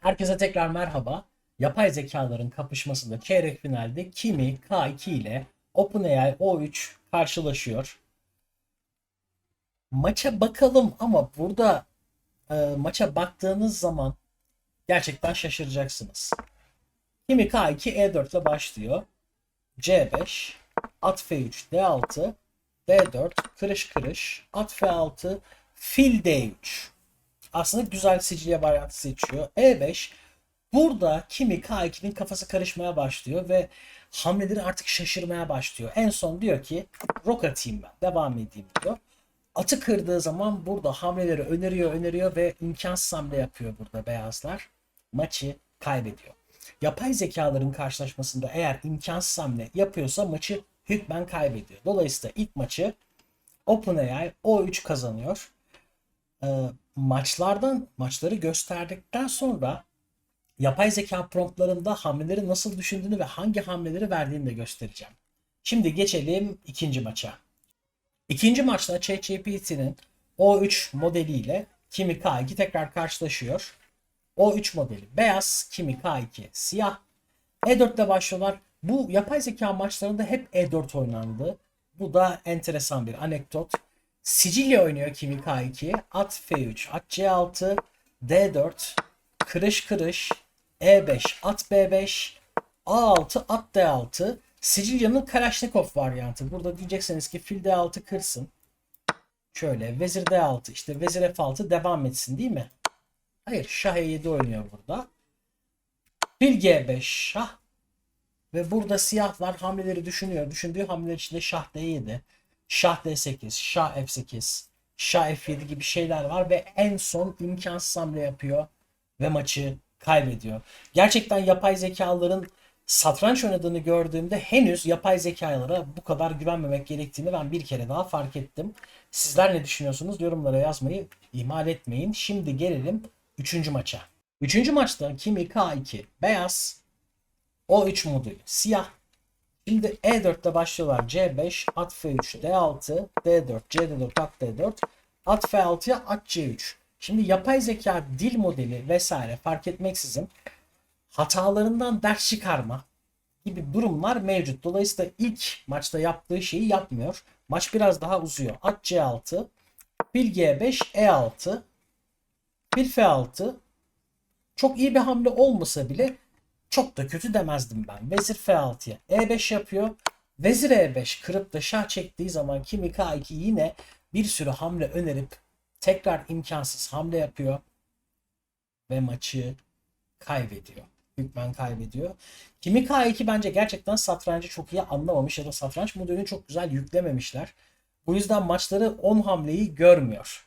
Herkese tekrar merhaba. Yapay zekaların kapışmasında çeyrek finalde Kimi K2 ile OpenAI O3 karşılaşıyor. Maça bakalım ama burada e, maça baktığınız zaman gerçekten şaşıracaksınız. Kimi K2 E4 ile başlıyor. C5, at F3, D6, D4, kırış kırış, at F6, fil D3. Aslında güzel Sicilya varyantı seçiyor. E5 burada Kimi K2'nin kafası karışmaya başlıyor ve hamleleri artık şaşırmaya başlıyor. En son diyor ki rok atayım ben devam edeyim diyor. Atı kırdığı zaman burada hamleleri öneriyor öneriyor ve imkansız hamle yapıyor burada beyazlar. Maçı kaybediyor. Yapay zekaların karşılaşmasında eğer imkansız hamle yapıyorsa maçı hükmen kaybediyor. Dolayısıyla ilk maçı OpenAI O3 kazanıyor. Ee, maçlardan maçları gösterdikten sonra yapay zeka promptlarında hamleleri nasıl düşündüğünü ve hangi hamleleri verdiğini de göstereceğim. Şimdi geçelim ikinci maça. İkinci maçta ChatGPT'nin O3 modeliyle Kimi K2 tekrar karşılaşıyor. O3 modeli beyaz, Kimi K2 siyah. E4 ile başlıyorlar. Bu yapay zeka maçlarında hep E4 oynandı. Bu da enteresan bir anekdot. Sicilya oynuyor Kimi K2. At F3, at C6, D4, kırış kırış, E5, at B5, A6, at D6. Sicilya'nın Kalashnikov varyantı. Burada diyeceksiniz ki fil D6 kırsın. Şöyle vezir D6 işte vezir F6 devam etsin değil mi? Hayır şah E7 oynuyor burada. Fil G5 şah. Ve burada siyahlar hamleleri düşünüyor. Düşündüğü hamleler içinde şah D7, şah D8, şah F8, şah F7 gibi şeyler var ve en son imkansız hamle yapıyor ve maçı kaybediyor. Gerçekten yapay zekaların satranç oynadığını gördüğümde henüz yapay zekalara bu kadar güvenmemek gerektiğini ben bir kere daha fark ettim. Sizler ne düşünüyorsunuz? Yorumlara yazmayı ihmal etmeyin. Şimdi gelelim 3. maça. 3. maçta Kimi K2 beyaz, O3 modülü siyah. Şimdi E4 ile başlıyorlar. C5, at F3, D6, D4, C4, at D4, at F6'ya at C3. Şimdi yapay zeka dil modeli vesaire fark etmeksizin hatalarından ders çıkarma gibi durumlar mevcut. Dolayısıyla ilk maçta yaptığı şeyi yapmıyor. Maç biraz daha uzuyor. At C6, fil G5, E6, fil F6. Çok iyi bir hamle olmasa bile çok da kötü demezdim ben. Vezir F6'ya E5 yapıyor. Vezir E5 kırıp da şah çektiği zaman Kimi K2 yine bir sürü hamle önerip tekrar imkansız hamle yapıyor ve maçı kaybediyor. Hükmen kaybediyor. Kimi K2 bence gerçekten satrancı çok iyi anlamamış ya da satranç modelini çok güzel yüklememişler. Bu yüzden maçları 10 hamleyi görmüyor.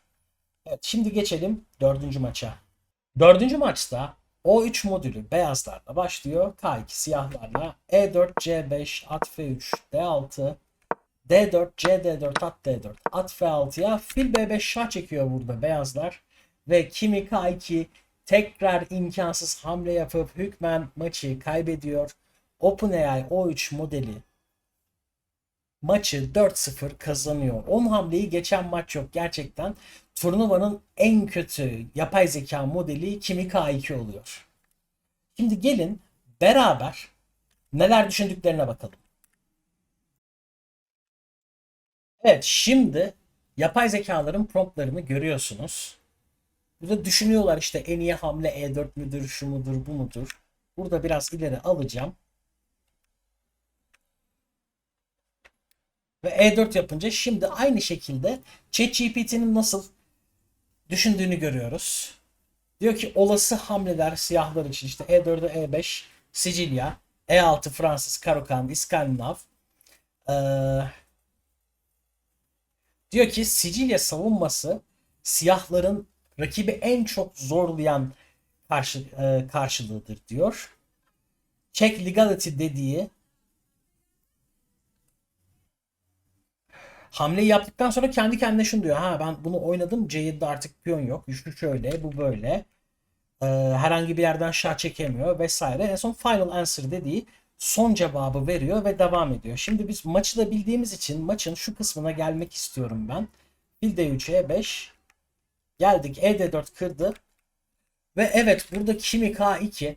Evet şimdi geçelim dördüncü maça. Dördüncü maçta O3 modülü beyazlarla başlıyor. K2 siyahlarla E4, C5, at F3, D6, D4, CD4, at D4, at F6'ya fil B5 şah çekiyor burada beyazlar. Ve Kimi K2 tekrar imkansız hamle yapıp hükmen maçı kaybediyor. OpenAI O3 modeli maçı 4-0 kazanıyor. 10 hamleyi geçen maç yok gerçekten. Turnuvanın en kötü yapay zeka modeli Kimi K2 oluyor. Şimdi gelin beraber neler düşündüklerine bakalım. Evet şimdi yapay zekaların promptlarını görüyorsunuz. Burada düşünüyorlar işte en iyi hamle E4 müdür, şu mudur, bu mudur. Burada biraz ileri alacağım. Ve E4 yapınca şimdi aynı şekilde ChatGPT'nin nasıl düşündüğünü görüyoruz. Diyor ki olası hamleler siyahlar için işte E4'e E5 Sicilya, E6 Fransız, Karokan, İskandinav. Ee, diyor ki Sicilya savunması siyahların rakibi en çok zorlayan karşı, e, karşılığıdır diyor. Check legality dediği hamleyi yaptıktan sonra kendi kendine şunu diyor. Ha ben bunu oynadım. C7'de artık piyon yok. Şu şöyle, bu böyle. Ee, herhangi bir yerden şah çekemiyor vesaire. En son final answer dediği son cevabı veriyor ve devam ediyor. Şimdi biz maçı da bildiğimiz için maçın şu kısmına gelmek istiyorum ben. Fil D3 E5 Geldik. E4 kırdı. Ve evet burada Kimi K2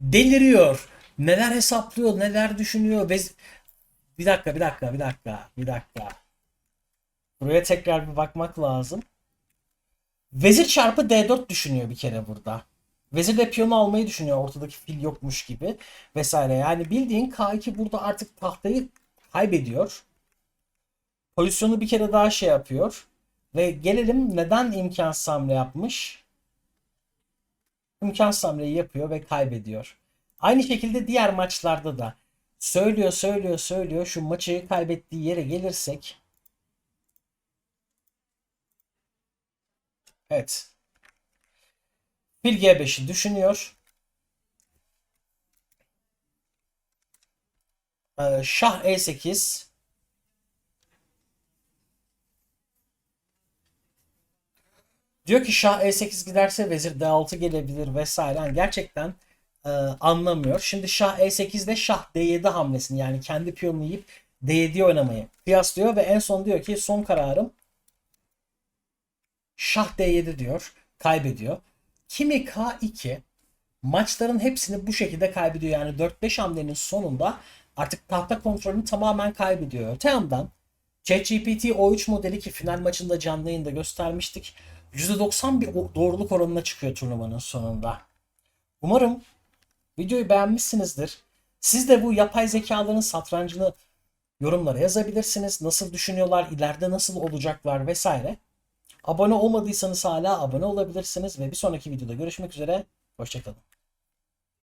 deliriyor. Neler hesaplıyor, neler düşünüyor. Ve... Bir dakika, bir dakika, bir dakika, bir dakika. Buraya tekrar bir bakmak lazım. Vezir çarpı D4 düşünüyor bir kere burada. Vezir de piyonu almayı düşünüyor ortadaki fil yokmuş gibi vesaire. Yani bildiğin K2 burada artık tahtayı kaybediyor. Pozisyonu bir kere daha şey yapıyor. Ve gelelim neden imkansız hamle yapmış? İmkansız hamleyi yapıyor ve kaybediyor. Aynı şekilde diğer maçlarda da söylüyor söylüyor söylüyor şu maçı kaybettiği yere gelirsek Evet. Fil G5'i düşünüyor. Ee, Şah E8 Diyor ki Şah E8 giderse Vezir D6 gelebilir vesaire. Yani gerçekten e, anlamıyor. Şimdi Şah E8'de Şah D7 hamlesini yani kendi piyonunu yiyip D7'yi oynamayı kıyaslıyor ve en son diyor ki son kararım Şah D7 diyor. Kaybediyor. Kimi K2 maçların hepsini bu şekilde kaybediyor. Yani 4-5 hamlenin sonunda artık tahta kontrolünü tamamen kaybediyor. Öte yandan ChatGPT O3 modeli ki final maçında canlı yayında göstermiştik. %90 bir doğruluk oranına çıkıyor turnuvanın sonunda. Umarım videoyu beğenmişsinizdir. Siz de bu yapay zekaların satrancını yorumlara yazabilirsiniz. Nasıl düşünüyorlar, ileride nasıl olacaklar vesaire. Abone olmadıysanız hala abone olabilirsiniz ve bir sonraki videoda görüşmek üzere. Hoşçakalın.